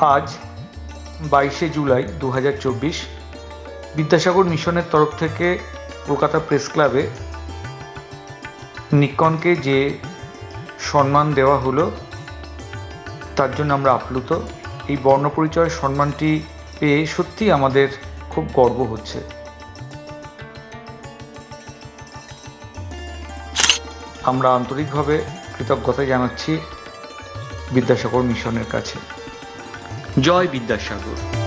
আজ বাইশে জুলাই দু হাজার চব্বিশ বিদ্যাসাগর মিশনের তরফ থেকে কলকাতা প্রেস ক্লাবে নিকনকে যে সম্মান দেওয়া হলো, তার জন্য আমরা আপ্লুত। এই বর্ণপরিচয় সম্মানটি পেয়ে সত্যি আমাদের খুব গর্ব হচ্ছে। আমরা আন্তরিকভাবে কৃতজ্ঞতা জানাচ্ছি বিদ্যাসাগর মিশনের কাছে। জয় বিদ্যাসাগর।